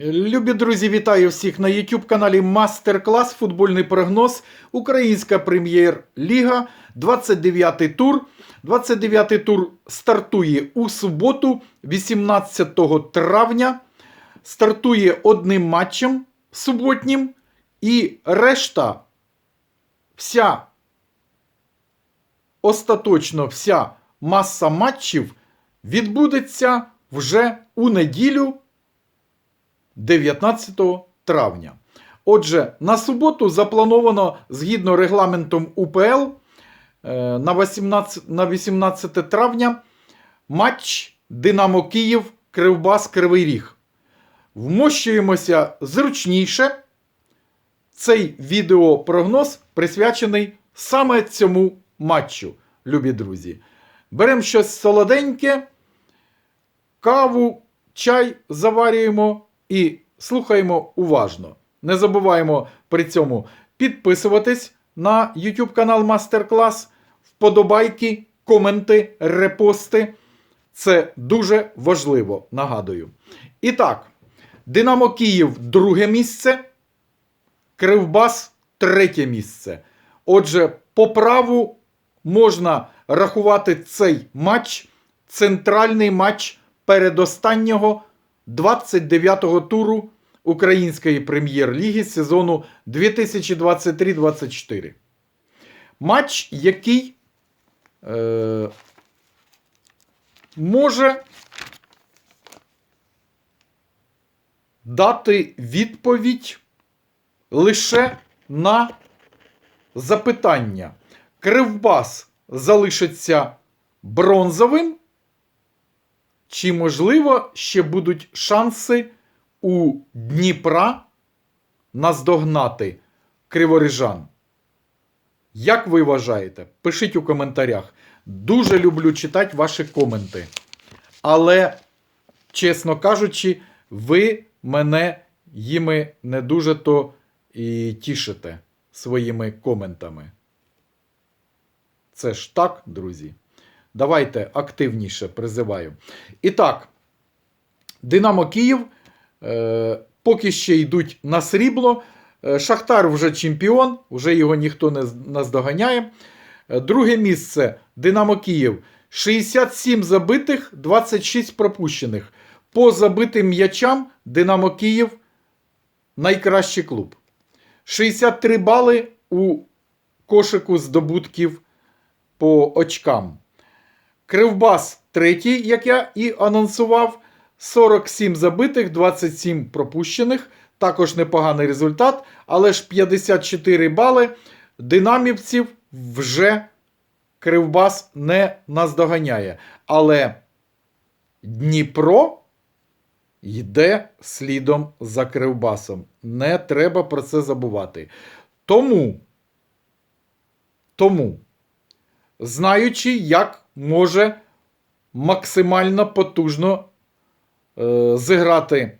Любі друзі, вітаю всіх на YouTube каналі Мастер-клас Футбольний прогноз. Українська прем'єр-ліга. 29-й тур. 29-й тур стартує у суботу, 18 травня. Стартує одним матчем суботнім. І решта, вся остаточно вся маса матчів відбудеться вже у неділю. 19 травня. Отже, на суботу заплановано згідно регламентом УПЛ е, на 18, на 18 травня матч Динамо Київ Кривбас Кривий Ріг. Вмощуємося зручніше. Цей відеопрогноз присвячений саме цьому матчу, любі друзі. Беремо щось солоденьке, каву, чай заварюємо і слухаємо уважно. Не забуваємо при цьому підписуватись на YouTube канал Мастер-клас, вподобайки, коменти, репости. Це дуже важливо, нагадую. І так, Динамо Київ друге місце, Кривбас третє місце. Отже, по праву можна рахувати цей матч, центральний матч передостаннього 29-го туру Української прем'єр-ліги сезону 2023-24. Матч, який е, може дати відповідь лише на запитання. Кривбас залишиться бронзовим. Чи, можливо, ще будуть шанси у Дніпра наздогнати криворіжан? Як ви вважаєте? Пишіть у коментарях. Дуже люблю читати ваші коменти. Але, чесно кажучи, ви мене їми не дуже то і тішите своїми коментами. Це ж так, друзі. Давайте активніше призиваю. І так, Динамо Київ е, поки ще йдуть на срібло. Е, Шахтар вже чемпіон, вже його ніхто не наздоганяє. Е, Друге місце Динамо Київ. 67 забитих, 26 пропущених. По забитим м'ячам Динамо Київ найкращий клуб. 63 бали у кошику здобутків по очкам. Кривбас третій, як я і анонсував. 47 забитих, 27 пропущених. Також непоганий результат. Але ж 54 бали динамівців вже Кривбас не наздоганяє. Але Дніпро йде слідом за Кривбасом. Не треба про це забувати. Тому, тому, знаючи, як може максимально потужно е, зіграти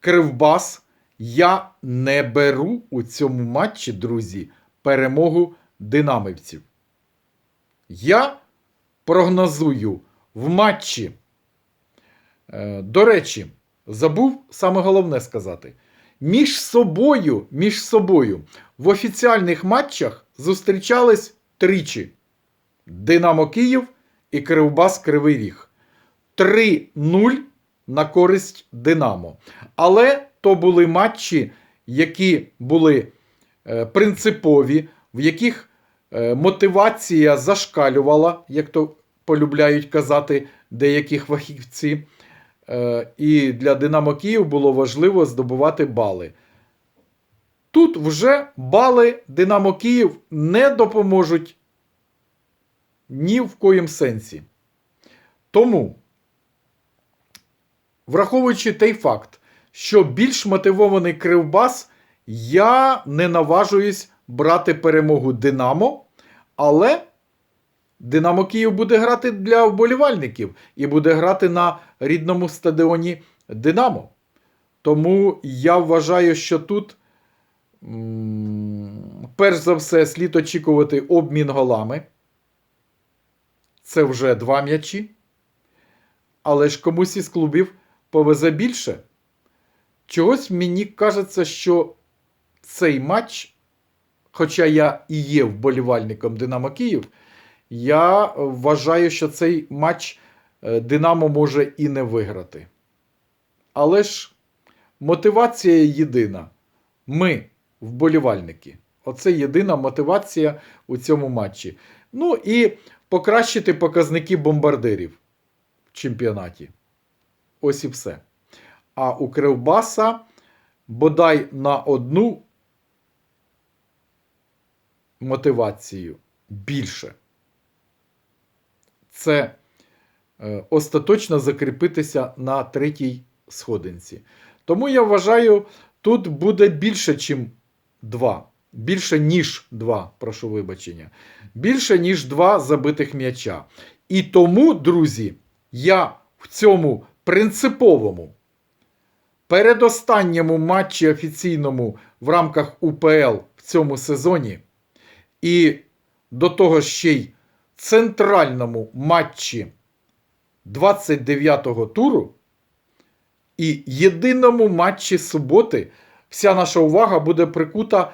Кривбас, я не беру у цьому матчі, друзі, перемогу динамівців. Я прогнозую в матчі. Е, до речі, забув саме головне сказати. Між собою, між собою в офіціальних матчах зустрічались тричі: Динамо Київ і Кривбас Кривий Ріг. 3-0 на користь Динамо. Але то були матчі, які були е, принципові, в яких е, мотивація зашкалювала, як то полюбляють казати деякі фахівці. Е, і для Динамо Київ було важливо здобувати бали. Тут вже бали Динамо Київ не допоможуть ні в коїм сенсі. Тому, враховуючи той факт, що більш мотивований Кривбас, я не наважуюсь брати перемогу Динамо, але Динамо Київ буде грати для вболівальників і буде грати на рідному стадіоні Динамо. Тому я вважаю, що тут, перш за все, слід очікувати обмін голами. Це вже два м'ячі. Але ж комусь із клубів повезе більше. чогось мені кажеться, що цей матч, хоча я і є вболівальником Динамо Київ, я вважаю, що цей матч е, Динамо може і не виграти. Але ж мотивація єдина. Ми, вболівальники. Оце єдина мотивація у цьому матчі. Ну і покращити показники бомбардирів в чемпіонаті. Ось і все. А у Кривбаса бодай на одну мотивацію більше. Це е, остаточно закріпитися на третій сходинці. Тому я вважаю, тут буде більше, ніж два. Більше, ніж два, прошу вибачення. Більше, ніж два забитих м'яча. І тому, друзі, я в цьому принциповому передостанньому матчі офіційному в рамках УПЛ в цьому сезоні, і до того ще й центральному матчі 29-го туру, і єдиному матчі суботи вся наша увага буде прикута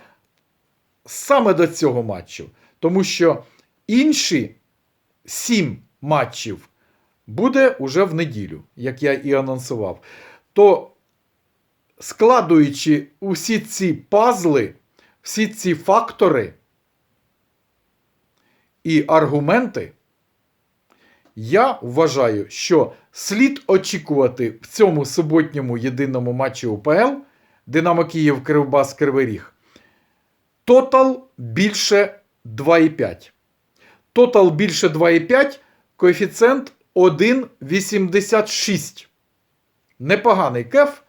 саме до цього матчу. Тому що інші сім матчів буде уже в неділю, як я і анонсував. То складуючи усі ці пазли, всі ці фактори і аргументи, я вважаю, що слід очікувати в цьому суботньому єдиному матчі УПЛ Динамо Київ Кривбас Кривий Ріг. Тотал більше 2,5. Тотал більше 2,5, коефіцієнт 1,86. Непоганий кеф,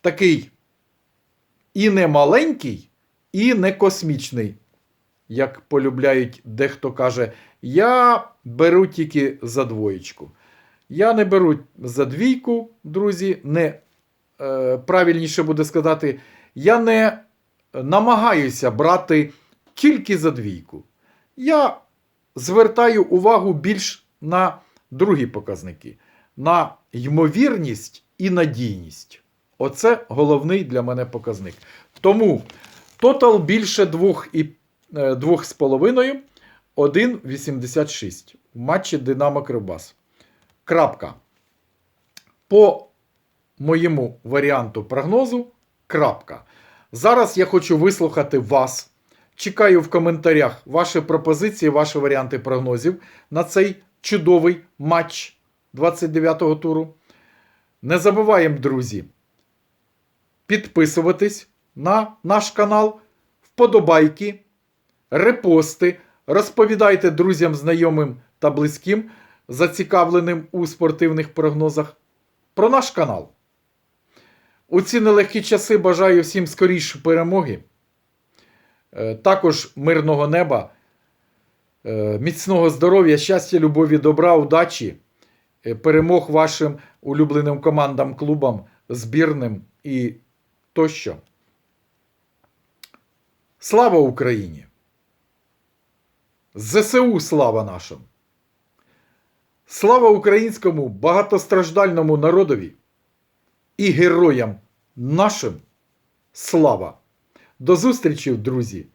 такий і не маленький, і не космічний. Як полюбляють, дехто каже, я беру тільки за двоєчку. Я не беру за двійку, друзі. Не, е, правильніше буде сказати, я не намагаюся брати тільки за двійку. Я звертаю увагу більш на другі показники: на ймовірність і надійність. Оце головний для мене показник. Тому тотал більше 2,5, 1,86 в матчі Динамо Кривбас. Крапка. По моєму варіанту прогнозу. Крапка. Зараз я хочу вислухати вас. Чекаю в коментарях ваші пропозиції, ваші варіанти прогнозів на цей чудовий матч 29-го туру. Не забуваємо, друзі, підписуватись на наш канал, вподобайки, репости. Розповідайте друзям, знайомим та близьким, зацікавленим у спортивних прогнозах про наш канал. У ці нелегкі часи бажаю всім скоріше перемоги. Е, Також мирного неба, е, міцного здоров'я, щастя, любові, добра, удачі, е, перемог вашим улюбленим командам, клубам, збірним і тощо. Слава Україні! ЗСУ слава нашим! Слава українському багатостраждальному народові! І героям нашим слава! До зустрічі, друзі!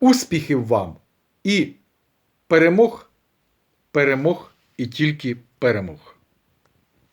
Успіхів вам і перемог, перемог і тільки перемог!